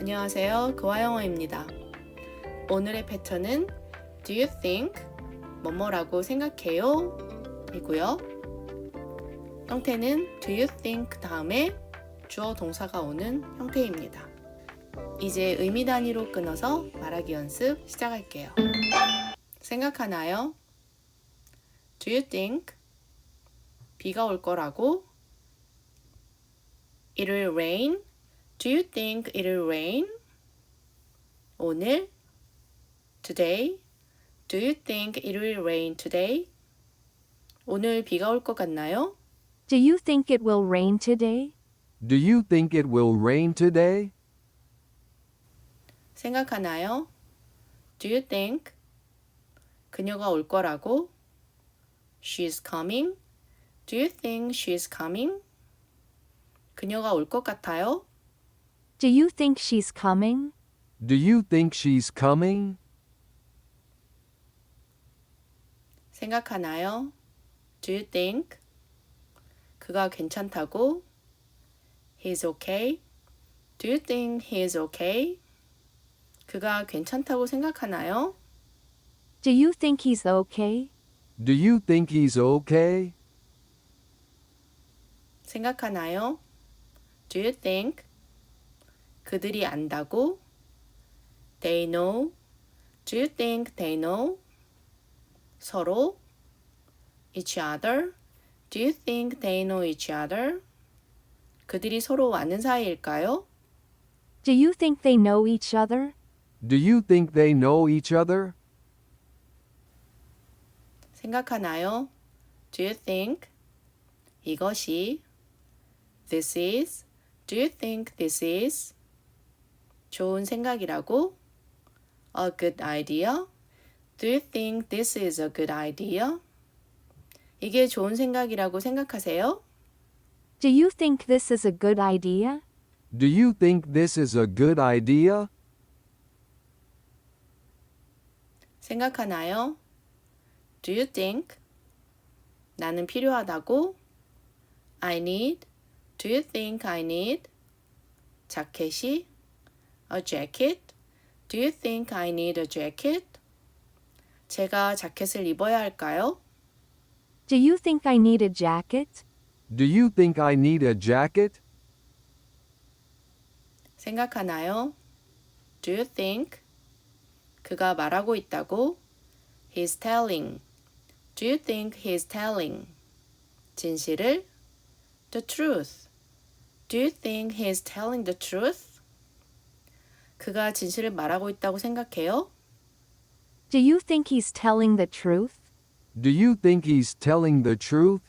안녕하세요. 그화영어입니다. 오늘의 패턴은 Do you think? 뭐뭐라고 생각해요? 이고요. 형태는 Do you think 다음에 주어 동사가 오는 형태입니다. 이제 의미 단위로 끊어서 말하기 연습 시작할게요. 생각하나요? Do you think? 비가 올 거라고? It'll rain? Do you think it'll rain? 오늘? Today? Do you think it will rain today? 오늘 비가 올 것 같나요? Do you think it will rain today? Do you think it will rain today? 생각하나요? Do you think? 그녀가 올 거라고? She's coming. Do you think she's coming? 그녀가 올 것 같아요? Do you think she's coming? Do you think she's coming? 생각하나요? Do you think? 그가 괜찮다고? He's okay. Do you think he's okay? 그가 괜찮다고 생각하나요? Do you think he's okay? Do you think he's okay? 생각하나요? Do you think? 그들이 안다고? They know. Do you think they know? 서로 each other. Do you think they know each other? 그들이 서로 아는 사이일까요? Do you think they know each other? Do you think they know each other? 생각하나요? Do you think? 이것이 This is. Do you think this is? 좋은 생각이라고? A good idea? Do you think this is a good idea? 이게 좋은 생각이라고 생각하세요? Do you think this is a good idea? Do you think this is a good idea? 생각하나요? Do you think? 나는 필요하다고? I need. Do you think I need? 자켓이? A jacket? Do you think I need a jacket? 제가 자켓을 입어야 할까요? Do you think I need a jacket? Do you think I need a jacket? 생각하나요? Do you think? 그가 말하고 있다고? He's telling. Do you think he's telling? 진실을? The truth. Do you think he's telling the truth? 그가 진실을 말하고 있다고 생각해요? Do you think he's telling the truth? Do you think he's telling the truth?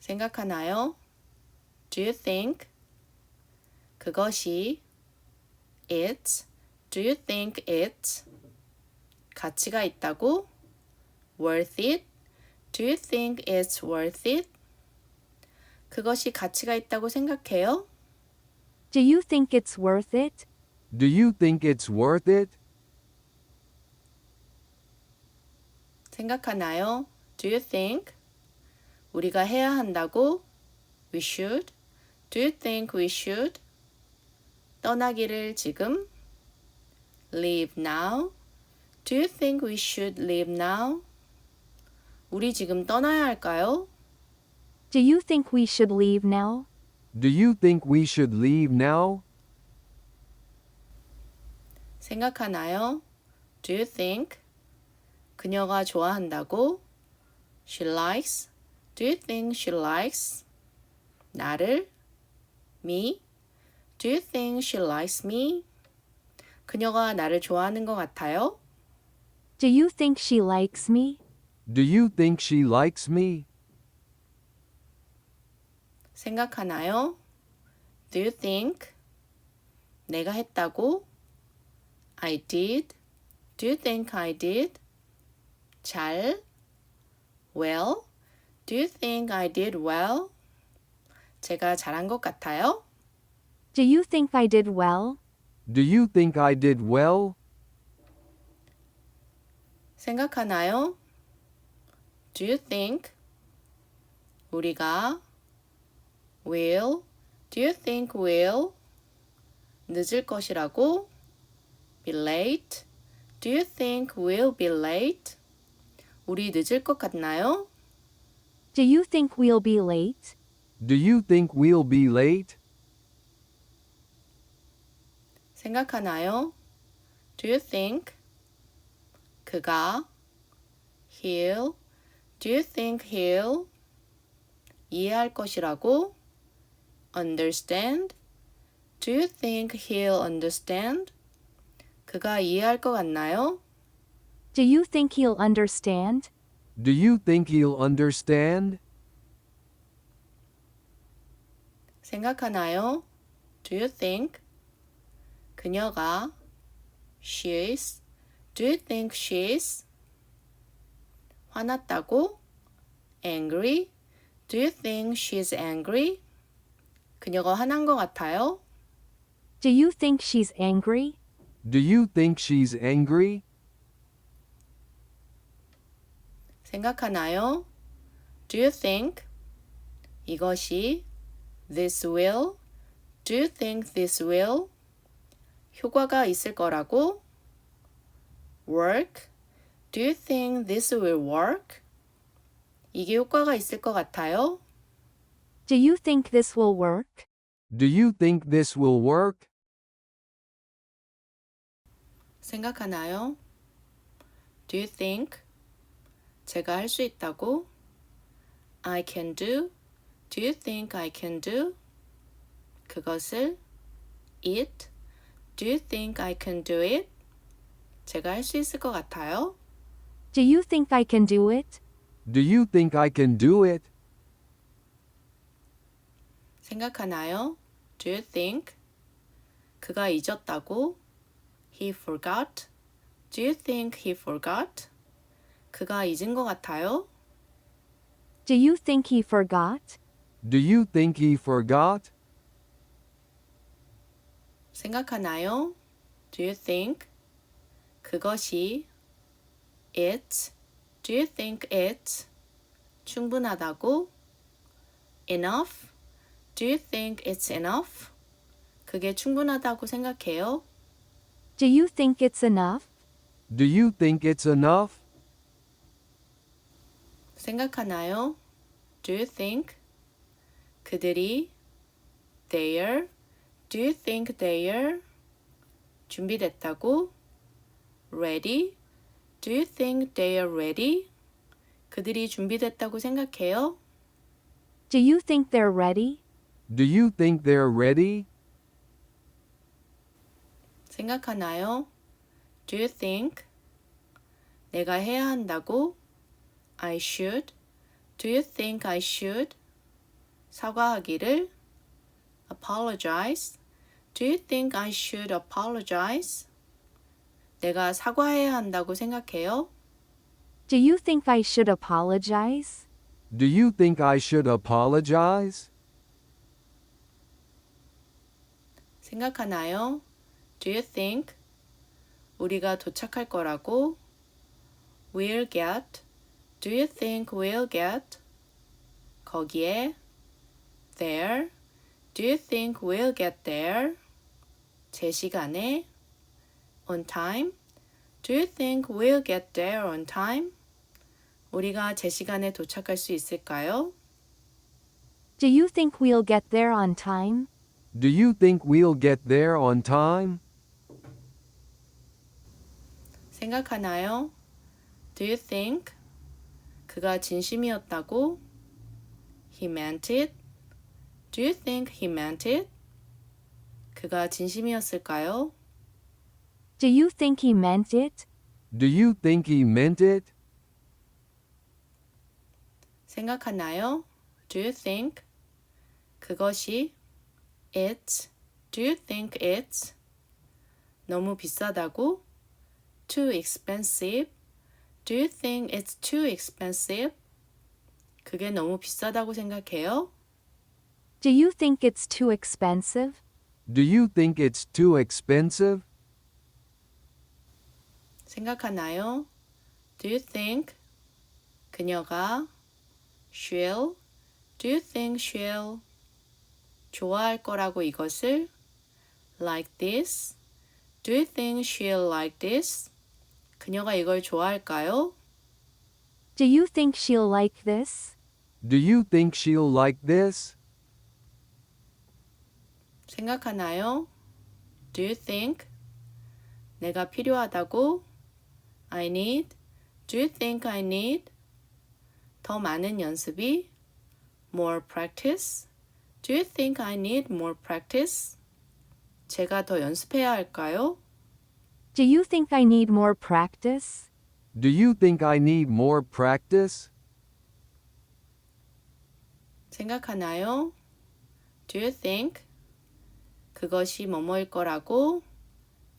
생각하나요? Do you think? 그것이 it's Do you think it's 가치가 있다고? worth it? Do you think it's worth it? 그것이 가치가 있다고 생각해요? Do you think it's worth it? Do you think it's worth it? 생각하나요? Do you think? 우리가 해야 한다고? We should. Do you think we should? 떠나기를 지금? Leave now. Do you think we should leave now? 우리 지금 떠나야 할까요? Do you think we should leave now? Do you think we should leave now? 생각하나요? Do you think? 그녀가 좋아한다고? She likes. Do you think she likes? 나를? Me? Do you think she likes me? 그녀가 나를 좋아하는 것 같아요? Do you think she likes me? Do you think she likes me? 생각하나요? Do you think? 내가 했다고? I did. Do you think I did? 잘? Well? Do you think I did well? 제가 잘한 것 같아요? Do you think I did well? Do you think I did well? 생각하나요? Do you think? 우리가 will Do you think will 늦을 것이라고? Be late. Do you think we'll be late? 우리 늦을 것 같나요? Do you think we'll be late? Do you think we'll be late? 생각하나요? Do you think 그가 he'll Do you think he'll 이해할 것이라고? Understand Do you think he'll understand? 그가 이해할 것 같나요? Do you think he'll understand? Do you think he'll understand? 생각하나요? Do you think 그녀가 she's Do you think she's 화났다고? Angry? Do you think she's angry? 그녀가 화난 것 같아요? Do you think she's angry? Do you think she's angry? 생각하나요? Do you think 이것이 this will Do you think this will 효과가 있을 거라고? work Do you think this will work? 이게 효과가 있을 것 같아요? Do you think this will work? Do you think this will work? 생각하나요? Do you think 제가 할 수 있다고? I can do. Do you think I can do? 그것을 it. Do you think I can do it? 제가 할 수 있을 것 같아요? Do you think I can do it? Do you think I can do it? 생각하나요? Do you think 그가 잊었다고? He forgot. Do you think he forgot? 그가 잊은 것 같아요? Do you think he forgot? Do you think he forgot? 생각하나요? Do you think 그것이 it Do you think it 충분하다고? enough Do you think it's enough? 그게 충분하다고 생각해요? Do you think it's enough? Do you think it's enough? 생각하나요? Do you think 그들이 they're Do you think they're 준비됐다고? Ready? Do you think they're ready? 그들이 준비됐다고 생각해요? Do you think they're ready? Do you think they're ready? 생각하나요? Do you think 내가 해야 한다고? I should. Do you think I should? 사과하기를 apologize. Do you think I should apologize? 내가 사과해야 한다고 생각해요? Do you think I should apologize? Do you think I should apologize? 생각하나요? Do you think 우리가 도착할 거라고? We'll get. Do you think we'll get? 거기에 there. Do you think we'll get there? 제 시간에 on time. Do you think we'll get there on time? 우리가 제 시간에 도착할 수 있을까요? Do you think we'll get there on time? Do you think we'll get there on time? 생각하나요? Do you think 그가 진심이었다고? He meant it. Do you think he meant it? 그가 진심이었을까요? Do you think he meant it? Do you think he meant it? 생각하나요? Do you think 그것이 it's Do you think it's 너무 비싸다고? Too expensive? Do you think it's too expensive? 그게 너무 비싸다고 생각해요? Do you think it's too expensive? Do you think it's too expensive? 생각하나요? Do you think 그녀가 she'll Do you think she'll 좋아할 거라고 이것을 like this? Do you think she'll like this? 그녀가 이걸 좋아할까요? Do you think she'll like this? Do you think she'll like this? 생각하나요? Do you think? 내가 필요하다고? I need. Do you think I need? 더 많은 연습이? More practice. Do you think I need more practice? 제가 더 연습해야 할까요? Do you think I need more practice? Do you think I need more practice? 생각하나요? Do you think? 그것이 뭐뭐일 거라고?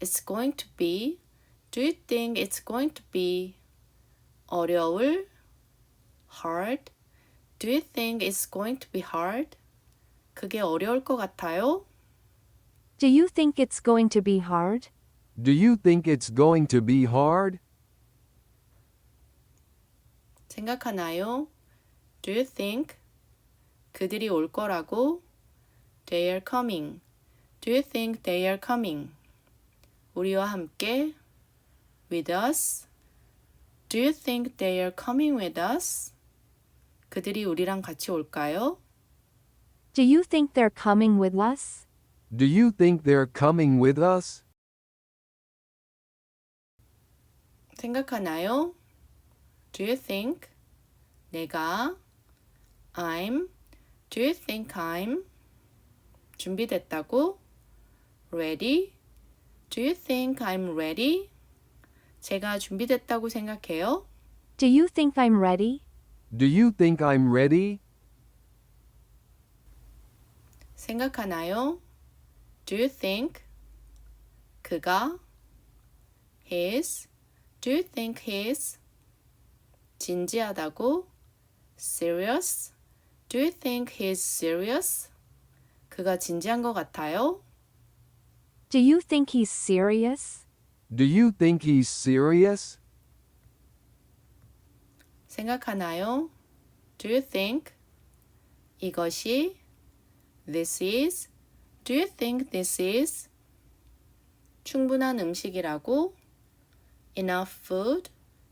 It's going to be. Do you think it's going to be? 어려울? Hard. Do you think it's going to be hard? 그게 어려울 것 같아요? Do you think it's going to be hard? Do you think it's going to be hard? 생각하나요? Do you think? 그들이 올 거라고? They are coming. Do you think they are coming? 우리와 함께 with us. Do you think they are coming with us? 그들이 우리랑 같이 올까요? Do you think they're coming with us? Do you think they're coming with us? 생각하나요? Do you think? 내가 I'm Do you think I'm 준비됐다고? Ready? Do you think I'm ready? 제가 준비됐다고 생각해요? Do you think I'm ready? Do you think I'm ready? 생각하나요? Do you think? 그가 his Do you think his 진지하다고? Serious? Do you think he's serious? 그가 진지한 것 같아요? Do you think he's serious? Do you think he's serious? 생각하나요? Do you think? 이것이 This is Do you think this is? 충분한 음식이라고? Enough food?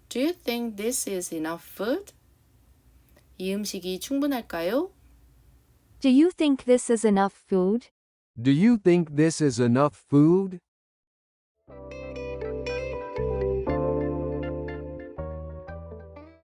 Do you think this is enough food? 이 음식이 충분할까요? Do you think this is enough food? Do you think this is enough food?